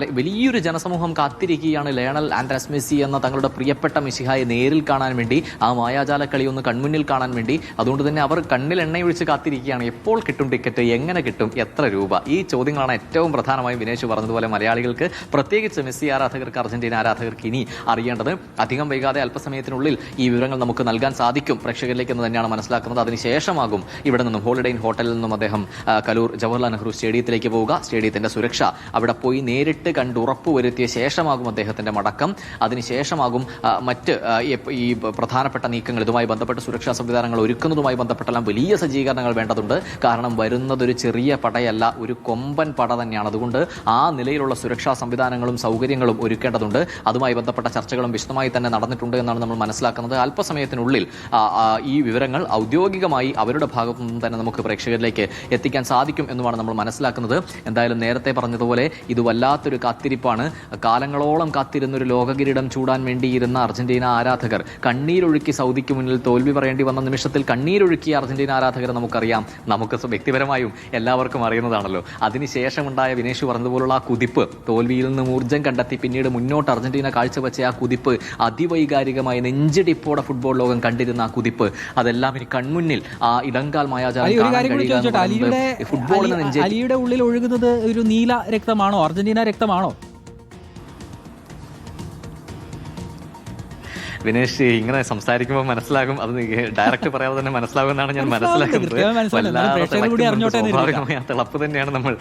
വലിയൊരു ജനസമൂഹം കാത്തിരിക്കുകയാണ് Lionel Andrés Messi എന്ന തങ്ങളുടെ പ്രിയപ്പെട്ട മിശിഹായെ നേരിൽ കാണാൻ വേണ്ടി ആ മായാജാല കളി ഒന്ന് കൺമുന്നിൽ കാണാൻ വേണ്ടി. അതുകൊണ്ട് തന്നെ അവർ കണ്ണിൽ എണ്ണയൊഴിച്ച് കാത്തിരിക്കുകയാണ്. എപ്പോൾ കിട്ടും ടിക്കറ്റ്? എങ്ങനെ കിട്ടും? എത്ര രൂപ? ഈ ചോദ്യങ്ങളാണ് ഏറ്റവും പ്രധാനമായും വിനേഷ് പറഞ്ഞതുപോലെ മലയാളികൾക്ക് പ്രത്യേകിച്ച് മെസ്സി ആരാധകർക്ക് അർജന്റീന ആരാധകർക്ക് ഇനി അറിയേണ്ടത്. അധികം വൈകാതെ അല്പസമയത്തിനുള്ളിൽ ഈ വിവരങ്ങൾ നമുക്ക് നൽകാൻ സാധിക്കും. പ്രേക്ഷകരിലേക്ക് എന്ന് തന്നെയാണ് മനസ്സിലാക്കുന്നത്. അതിനുശേഷമാകും ഇവിടെ നിന്നും ഹോളിഡേ ഇൻ ഹോട്ടലിൽ നിന്നും അദ്ദേഹം കലൂർ ജവഹർലാൽ നെഹ്റു സ്റ്റേഡിയത്തിലേക്ക് പോവുക. സ്റ്റേഡിയത്തിന്റെ സുരക്ഷ അവിടെ പോയി നേരിട്ട് കണ്ട് ഉറപ്പുവരുത്തിയ ശേഷമാകും അദ്ദേഹത്തിന്റെ മടക്കം. അതിനുശേഷമാകും മറ്റ് ഈ- പ്രധാനപ്പെട്ട നീക്കങ്ങൾ ഇതുമായി ബന്ധപ്പെട്ട് സുരക്ഷാ സംവിധാനങ്ങൾ ഒരുക്കുന്നതുമായി ബന്ധപ്പെട്ടെല്ലാം വലിയ സജ്ജീകരണങ്ങൾ വേണ്ടതുണ്ട്. കാരണം വരുന്നത് ഒരു ചെറിയ പടയല്ല ഒരു കൊമ്പൻ പട തന്നെയാണ്. അതുകൊണ്ട് ആ നിലയിലുള്ള സുരക്ഷാ സംവിധാനങ്ങളും സൗകര്യങ്ങളും ഒരുക്കേണ്ടതുണ്ട്. അതുമായി ബന്ധപ്പെട്ട ചർച്ചകളും വിശദമായി തന്നെ നടന്നിട്ടുണ്ട് എന്നാണ് നമ്മൾ മനസ്സിലാക്കുന്നത്. അല്പസമയത്തിനുള്ളിൽ ഈ വിവരങ്ങൾ ഔദ്യോഗികമായി അവരുടെ ഭാഗത്തു നിന്നും തന്നെ നമുക്ക് പ്രേക്ഷകരിലേക്ക് എത്തിക്കാൻ സാധിക്കും എന്നുമാണ് നമ്മൾ മനസ്സിലാക്കുന്നത്. എന്തായാലും നേരത്തെ പറഞ്ഞതുപോലെ ഇത് വല്ലാത്തൊരു കാത്തിരിപ്പാണ്. കാലങ്ങളോളം കാത്തിരുന്ന ഒരു ലോകകിരീടം ചൂടാൻ വേണ്ടിയിരുന്ന അർജന്റീന ആരാധകർ കണ്ണീരൊഴുക്കി സൗദിക്ക് മുന്നിൽ തോൽവി പറയേണ്ടി വന്ന നിമിഷത്തിൽ കണ്ണീരൊഴുക്കിയ അർജന്റീന ആരാധകരെ നമുക്കറിയാം. നമുക്ക് വ്യക്തിപരമായും എല്ലാവർക്കും അറിയുന്നതാണല്ലോ. അതിനുശേഷമുണ്ടായ വിനേഷ് പറഞ്ഞതുപോലുള്ള ആ കുതിപ്പ് തോൽവിയിൽ നിന്ന് ഊർജം കണ്ടെത്തി പിന്നീട് മുന്നോട്ട് അർജന്റീന കാഴ്ചവെച്ച ആ കുതിപ്പ് അതിവൈകാരികമായി നെഞ്ചിടിപ്പോടെ ഫുട്ബോൾ ലോകം കണ്ടിരുന്ന ആ കുതിപ്പ് അതെല്ലാം ഇനി കൺമുന്നിൽ ആ ഇടങ്കാൽ മായാജാലം ഒരു ഫുട്ബോളിന് അലി- അലിയുടെ ഉള്ളിൽ ഒഴുകുന്നത് ഒരു നീല രക്തമാണോ? അർജന്റീന രക്തമാണോ വിനേഷ് ഇങ്ങനെ സംസാരിക്കുമ്പോൾ മനസ്സിലാകും. അത് ഡയറക്റ്റ് പറയാതെ തന്നെ മനസ്സിലാകുമെന്നാണ് ഞാൻ മനസ്സിലാക്കുന്നത്. തിളപ്പ് തന്നെയാണ് നമ്മൾ.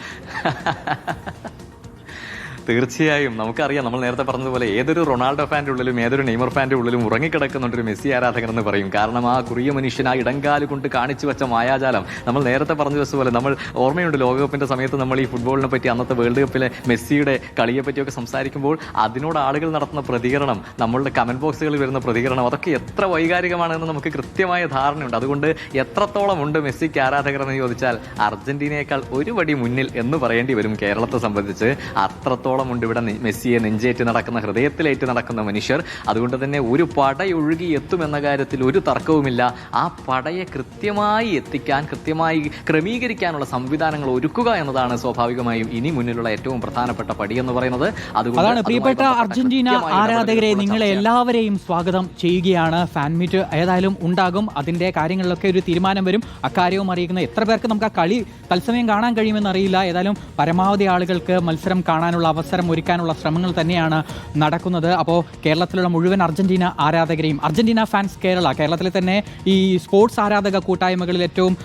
തീർച്ചയായും നമുക്കറിയാം. നമ്മൾ നേരത്തെ പറഞ്ഞതുപോലെ ഏതൊരു റൊണാൾഡോ ഫാന്റെ ഉള്ളിലും ഏതൊരു നെയ്മർ ഫാന്റെ ഉള്ളിലും ഉറങ്ങിക്കിടക്കുന്നുണ്ട് ഒരു മെസ്സി ആരാധകൻ എന്ന് പറയും. കാരണം ആ കുറിയ മനുഷ്യൻ ആ ഇടങ്കാൽ കൊണ്ട് കാണിച്ചു വെച്ച മായാജാലം. നമ്മൾ നേരത്തെ പറഞ്ഞ പോലെ നമ്മൾ ഓർമ്മയുണ്ട് ലോകകപ്പിന്റെ സമയത്ത് നമ്മൾ ഈ ഫുട്ബോളിനെ പറ്റി അന്നത്തെ വേൾഡ് കപ്പിലെ മെസ്സിയുടെ കളിയെ പറ്റിയൊക്കെ സംസാരിക്കുമ്പോൾ അതിനോട് ആളുകൾ നടത്തുന്ന പ്രതികരണം നമ്മളുടെ കമന്റ് ബോക്സുകളിൽ വരുന്ന പ്രതികരണം അതൊക്കെ എത്ര വൈകാരികമാണെന്ന് നമുക്ക് കൃത്യമായ ധാരണയുണ്ട്. അതുകൊണ്ട് എത്രത്തോളം ഉണ്ട് മെസ്സിക്ക് ആരാധകർ എന്ന് ചോദിച്ചാൽ അർജന്റീനയേക്കാൾ ഒരു പടി മുന്നിൽ എന്ന് പറയേണ്ടി വരും കേരളത്തെ സംബന്ധിച്ച്. അത്രത്തോളം ഉണ്ട് ഇവിടെ മെസ്സിയെ നെഞ്ചേറ്റ് നടക്കുന്ന ഹൃദയത്തിലേറ്റ് നടക്കുന്ന മനുഷ്യർ. അതുകൊണ്ട് തന്നെ ഒരു പടയൊഴുകി എത്തുമെന്ന കാര്യത്തിൽ ഒരു തർക്കവുമില്ല. ആ പടയെ കൃത്യമായി എത്തിക്കാൻ കൃത്യമായി ക്രമീകരിക്കാനുള്ള സംവിധാനങ്ങൾ ഒരുക്കുക എന്നതാണ് സ്വാഭാവികമായും ഇനി മുന്നിലുള്ള ഏറ്റവും പ്രധാനപ്പെട്ട പടി എന്ന് പറയുന്നത്. അതുകൊണ്ടാണ് പ്രിയപ്പെട്ട അർജന്റീന ആരാധകരെ നിങ്ങളെ എല്ലാവരെയും സ്വാഗതം ചെയ്യുകയാണ്. ഫാൻ മീറ്റ് ഏതായാലും ഉണ്ടാകും. അതിന്റെ കാര്യങ്ങളിലൊക്കെ ഒരു തീരുമാനം വരും. അക്കാര്യവും അറിയിക്കുന്ന എത്ര പേർക്ക് നമുക്ക് ആ കളി തത്സമയം കാണാൻ കഴിയുമെന്ന് അറിയില്ല. ഏതായാലും പരമാവധി ആളുകൾക്ക് മത്സരം കാണാനുള്ള അവസരം ഒരുക്കാനുള്ള ശ്രമങ്ങൾ തന്നെയാണ് നടക്കുന്നത്. അപ്പോൾ കേരളത്തിലുള്ള മുഴുവൻ അർജന്റീന ആരാധകരെയും അർജന്റീന ഫാൻസ് കേരള കേരളത്തിലെ തന്നെ ഈ സ്പോർട്സ് ആരാധക കൂട്ടായ്മകളിൽ ഏറ്റവും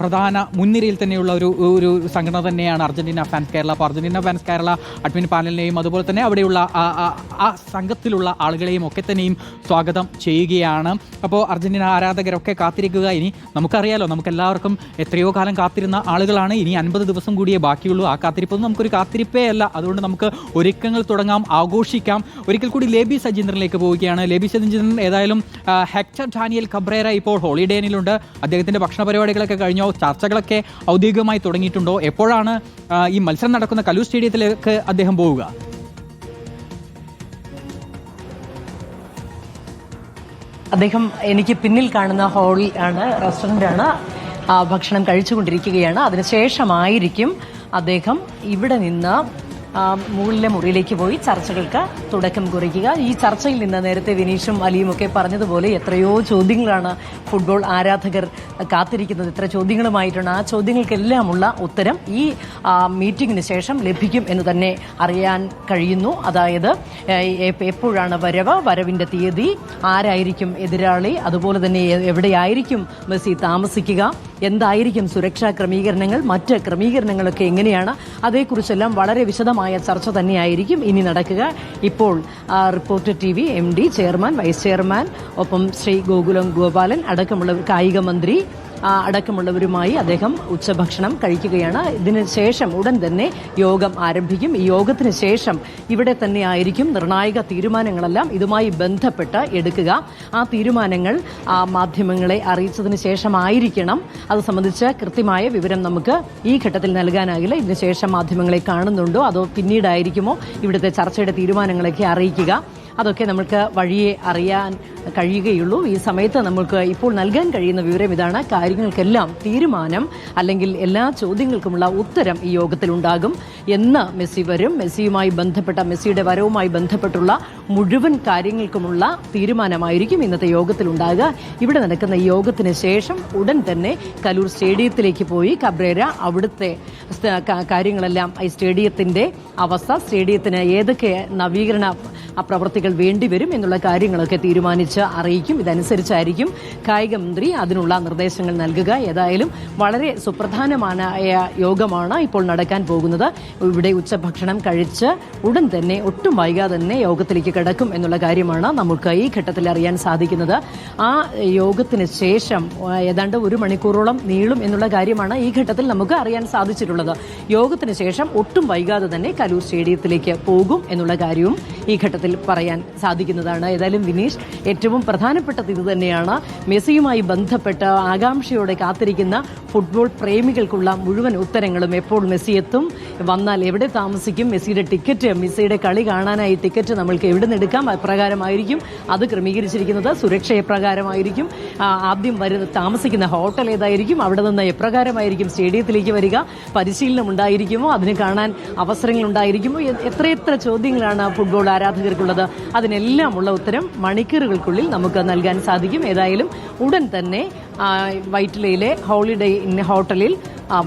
പ്രധാന മുൻനിരയിൽ തന്നെയുള്ള ഒരു ഒരു സംഘടന തന്നെയാണ് അർജന്റീന ഫാൻസ് കേരള. അപ്പോൾ അർജന്റീന ഫാൻസ് കേരള അഡ്മിൻ പാനലിനെയും അതുപോലെ തന്നെ അവിടെയുള്ള ആ- സംഘത്തിലുള്ള ആളുകളെയും ഒക്കെ തന്നെയും സ്വാഗതം ചെയ്യുകയാണ്. അപ്പോൾ അർജന്റീന ആരാധകരൊക്കെ കാത്തിരിക്കുക. ഇനി നമുക്കറിയാലോ നമുക്ക് എല്ലാവർക്കും എത്രയോ കാലം കാത്തിരുന്ന ആളുകളാണ്. ഇനി അൻപത് ദിവസം കൂടിയേ ബാക്കിയുള്ളൂ. ആ കാത്തിരിപ്പൊന്നും നമുക്കൊരു കാത്തിരിപ്പേ അല്ല. അതുകൊണ്ട് നമുക്ക് ഒരുക്കങ്ങൾ തുടങ്ങാം ആഘോഷിക്കാം. ഒരിക്കൽ കൂടി ലേബി സജീന്ദ്രനിലേക്ക് പോവുകയാണ്. ലേബി സജീന്ദ്രൻ ഏതായാലും ഹെക്ടർ ഡാനിയൽ കബ്രേര ഇപ്പോൾ ഹോളിഡേനിലുണ്ട് അദ്ദേഹത്തിന്റെ ഭക്ഷണ പരിപാടികളൊക്കെ കഴിഞ്ഞോ? ചർച്ചകളൊക്കെ ഔദ്യോഗികമായി തുടങ്ങിയിട്ടുണ്ടോ? എപ്പോഴാണ് ഈ മത്സരം നടക്കുന്ന കലൂർ സ്റ്റേഡിയത്തിലേക്ക് അദ്ദേഹം പോവുക? അദ്ദേഹം എനിക്ക് പിന്നിൽ കാണുന്ന ഹോളിൽ ആണ് റെസ്റ്റോറന്റ് ആണ്. ഭക്ഷണം കഴിച്ചുകൊണ്ടിരിക്കുകയാണ്. അതിനുശേഷമായിരിക്കും അദ്ദേഹം ഇവിടെ നിന്ന് മുകളിലെ മുറിയിലേക്ക് പോയി ചർച്ചകൾക്ക് തുടക്കം കുറിക്കുക. ഈ ചർച്ചയിൽ നിന്ന് നേരത്തെ വിനീഷും അലിയും ഒക്കെ പറഞ്ഞതുപോലെ എത്രയോ ചോദ്യങ്ങളാണ് ഫുട്ബോൾ ആരാധകർ കാത്തിരിക്കുന്നത്. ഇത്ര ചോദ്യങ്ങളുമായിട്ടാണ്. ആ ചോദ്യങ്ങൾക്കെല്ലാമുള്ള ഉത്തരം ഈ മീറ്റിംഗിന് ശേഷം ലഭിക്കും എന്ന് തന്നെ അറിയാൻ കഴിയുന്നു. അതായത് എപ്പോഴാണ് വരവ്? വരവിന്റെ തീയതി ആരായിരിക്കും എതിരാളി? അതുപോലെ തന്നെ എവിടെയായിരിക്കും മെസ്സി താമസിക്കുക? എന്തായിരിക്കും സുരക്ഷാ ക്രമീകരണങ്ങൾ? മറ്റ് ക്രമീകരണങ്ങളൊക്കെ എങ്ങനെയാണ്? അതേക്കുറിച്ചെല്ലാം വളരെ വിശദമായ ചർച്ച തന്നെയായിരിക്കും ഇനി നടക്കുക. ഇപ്പോൾ reporter T V M D chairman vice chairman ഒപ്പം ശ്രീ ഗോകുലം ഗോപാലൻ അടക്കമുള്ള കായിക മന്ത്രി അടക്കമുള്ളവരുമായി അദ്ദേഹം ഉച്ചഭക്ഷണം കഴിക്കുകയാണ്. ഇതിന് ശേഷം ഉടൻ തന്നെ യോഗം ആരംഭിക്കും. ഈ യോഗത്തിന് ശേഷം ഇവിടെ തന്നെ ആയിരിക്കും നിർണായക തീരുമാനങ്ങളെല്ലാം ഇതുമായി ബന്ധപ്പെട്ട് എടുക്കുക. ആ തീരുമാനങ്ങൾ മാധ്യമങ്ങളെ അറിയിച്ചതിന് ശേഷമായിരിക്കണം. അത് സംബന്ധിച്ച് കൃത്യമായ വിവരം നമുക്ക് ഈ ഘട്ടത്തിൽ നൽകാനാകില്ല. ഇതിനുശേഷം മാധ്യമങ്ങളെ കാണുന്നുണ്ടോ? അതോ പിന്നീടായിരിക്കുമോ ഇവിടുത്തെ ചർച്ചയുടെ തീരുമാനങ്ങളൊക്കെ അറിയിക്കുക. അതൊക്കെ നമ്മൾക്ക് വഴിയെ അറിയാൻ കഴിയുകയുള്ളൂ. ഈ സമയത്ത് നമ്മൾക്ക് ഇപ്പോൾ നൽകാൻ കഴിയുന്ന വിവരം ഇതാണ്. കാര്യങ്ങൾക്കെല്ലാം തീരുമാനം അല്ലെങ്കിൽ എല്ലാ ചോദ്യങ്ങൾക്കുമുള്ള ഉത്തരം ഈ യോഗത്തിൽ ഉണ്ടാകും എന്ന് മെസ്സി വരും. മെസ്സിയുമായി ബന്ധപ്പെട്ട മെസ്സിയുടെ വരവുമായി ബന്ധപ്പെട്ടുള്ള മുഴുവൻ കാര്യങ്ങൾക്കുമുള്ള തീരുമാനമായിരിക്കും ഇന്നത്തെ യോഗത്തിൽ ഉണ്ടാകുക. ഇവിടെ നടക്കുന്ന ഈ യോഗത്തിന് ശേഷം ഉടൻ തന്നെ കലൂർ സ്റ്റേഡിയത്തിലേക്ക് പോയി കബ്രേര അവിടുത്തെ കാര്യങ്ങളെല്ലാം ഈ സ്റ്റേഡിയത്തിന്റെ അവസ്ഥ സ്റ്റേഡിയത്തിന് ഏതൊക്കെ നവീകരണ ആ വേണ്ടിവരും എന്നുള്ള കാര്യങ്ങളൊക്കെ തീരുമാനിച്ച് അറിയിക്കും. ഇതനുസരിച്ചായിരിക്കും കായിക മന്ത്രി അതിനുള്ള നിർദ്ദേശങ്ങൾ നൽകുക. ഏതായാലും വളരെ സുപ്രധാനമായ യോഗമാണ് ഇപ്പോൾ നടക്കാൻ പോകുന്നത്. ഇവിടെ ഉച്ചഭക്ഷണം കഴിച്ച് ഉടൻ തന്നെ ഒട്ടും വൈകാതെ തന്നെ യോഗത്തിലേക്ക് കിടക്കും എന്നുള്ള കാര്യമാണ് നമുക്ക് ഈ ഘട്ടത്തിൽ അറിയാൻ സാധിക്കുന്നത്. ആ യോഗത്തിന് ശേഷം ഏതാണ്ട് ഒരു മണിക്കൂറോളം നീളും എന്നുള്ള കാര്യമാണ് ഈ ഘട്ടത്തിൽ നമുക്ക് അറിയാൻ സാധിച്ചിട്ടുള്ളത്. യോഗത്തിന് ശേഷം ഒട്ടും വൈകാതെ തന്നെ കലൂർ സ്റ്റേഡിയത്തിലേക്ക് പോകും എന്നുള്ള കാര്യവും ഈ ഘട്ടത്തിൽ പറയാൻ സാധിക്കുന്നതാണ്. ഏതായാലും വിനീഷ് ഏറ്റവും പ്രധാനപ്പെട്ടത് ഇത് തന്നെയാണ്. മെസ്സിയുമായി ബന്ധപ്പെട്ട് ആകാംക്ഷയോടെ കാത്തിരിക്കുന്ന ഫുട്ബോൾ പ്രേമികൾക്കുള്ള മുഴുവൻ ഉത്തരങ്ങളും എപ്പോൾ മെസ്സി എത്തും വന്നാൽ എവിടെ താമസിക്കും മെസ്സിയുടെ ടിക്കറ്റ് മെസ്സിയുടെ കളി കാണാനായി ടിക്കറ്റ് നമ്മൾക്ക് എവിടെ നിന്ന് എടുക്കാം അപ്രകാരമായിരിക്കും. അത് ക്രമീകരിച്ചിരിക്കുന്നത് സുരക്ഷ എപ്രകാരമായിരിക്കും. ആദ്യം വരുന്ന താമസിക്കുന്ന ഹോട്ടൽ ഏതായിരിക്കും അവിടെ നിന്ന് എപ്രകാരമായിരിക്കും സ്റ്റേഡിയത്തിലേക്ക് വരിക പരിശീലനം ഉണ്ടായിരിക്കുമോ അതിന് കാണാൻ അവസരങ്ങൾ ഉണ്ടായിരിക്കുമോ എത്രയെത്ര ചോദ്യങ്ങളാണ് ഫുട്ബോൾ ആരാധകർക്കുള്ളത്. അതിനെല്ലാം ഉള്ള ഉത്തരം മണിക്കൂറുകൾക്കുള്ളിൽ നമുക്ക് നൽകാൻ സാധിക്കും. ഏതായാലും ഉടൻ തന്നെ വൈറ്റിലയിലെ ഹോളിഡേ ഇൻ ഹോട്ടലിൽ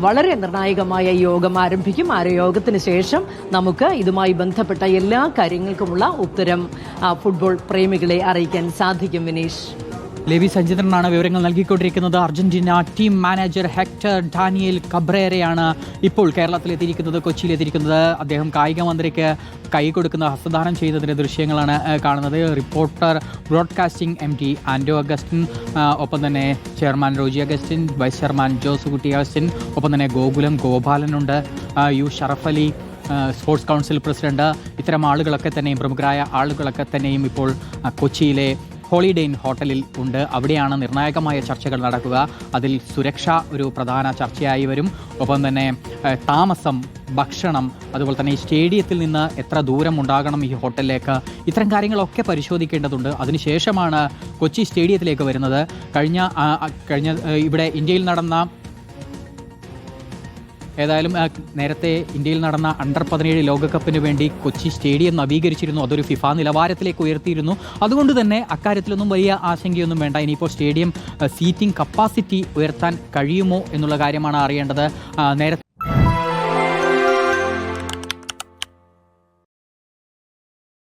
വളരെ നിർണായകമായ യോഗം ആരംഭിക്കും. ആ യോഗത്തിന് ശേഷം നമുക്ക് ഇതുമായി ബന്ധപ്പെട്ട എല്ലാ കാര്യങ്ങൾക്കുമുള്ള ഉത്തരം ഫുട്ബോൾ പ്രേമികളെ അറിയിക്കാൻ സാധിക്കും വിനീഷ്. ലേവി സഞ്ജിതനാണ് വിവരങ്ങൾ നൽകിക്കൊണ്ടിരിക്കുന്നത്. Argentina team manager Hector Daniel കബ്രേരയാണ് ഇപ്പോൾ കേരളത്തിലെത്തിയിരിക്കുന്നത് കൊച്ചിയിലെത്തിയിരിക്കുന്നത്. അദ്ദേഹം കായിക മന്ത്രിക്ക് കൈ കൊടുക്കുന്ന ഹസ്തദാനം ചെയ്തതിന്റെ ദൃശ്യങ്ങളാണ് കാണുന്നത്. Reporter broadcasting M T Anto Augustine ഒപ്പം തന്നെ chairman Roji Augustine vice chairman Josekutty Augustine ഒപ്പം തന്നെ Gokulam ഗോപാലനുണ്ട് U Sharaf Ali sports council president. ഇത്തരം ആളുകളൊക്കെ തന്നെയും പ്രമുഖരായ ആളുകളൊക്കെ തന്നെയും ഇപ്പോൾ കൊച്ചിയിലെ ഹോളിഡേ ഇൻ ഹോട്ടലിൽ ഉണ്ട്. അവിടെയാണ് നിർണായകമായ ചർച്ചകൾ നടക്കുക. അതിൽ സുരക്ഷ ഒരു പ്രധാന ചർച്ചയായി വരും. ഒപ്പം തന്നെ താമസം ഭക്ഷണം അതുപോലെ തന്നെ ഈ സ്റ്റേഡിയത്തിൽ നിന്ന് എത്ര ദൂരം ഉണ്ടാകണം ഈ ഹോട്ടലിലേക്ക്. ഇത്തരം കാര്യങ്ങളൊക്കെ പരിശോധിക്കേണ്ടതുണ്ട്. അതിനുശേഷമാണ് കൊച്ചി സ്റ്റേഡിയത്തിലേക്ക് വരുന്നത്. കഴിഞ്ഞ കഴിഞ്ഞ ഇവിടെ ഇന്ത്യയിൽ നടന്ന ഏതായാലും നേരത്തെ ഇന്ത്യയിൽ നടന്ന അണ്ടർ പതിനേഴ് ലോകകപ്പിന് വേണ്ടി കൊച്ചി സ്റ്റേഡിയം നവീകരിച്ചിരുന്നു. അതൊരു ഫിഫ നിലവാരത്തിലേക്ക് ഉയർത്തിയിരുന്നു. അതുകൊണ്ട് തന്നെ അക്കാര്യത്തിലൊന്നും വലിയ ആശങ്കയൊന്നും വേണ്ട. ഇനിയിപ്പോൾ സ്റ്റേഡിയം സീറ്റിംഗ് കപ്പാസിറ്റി ഉയർത്താൻ കഴിയുമോ എന്നുള്ള കാര്യമാണ് അറിയേണ്ടത്. നേരത്തെ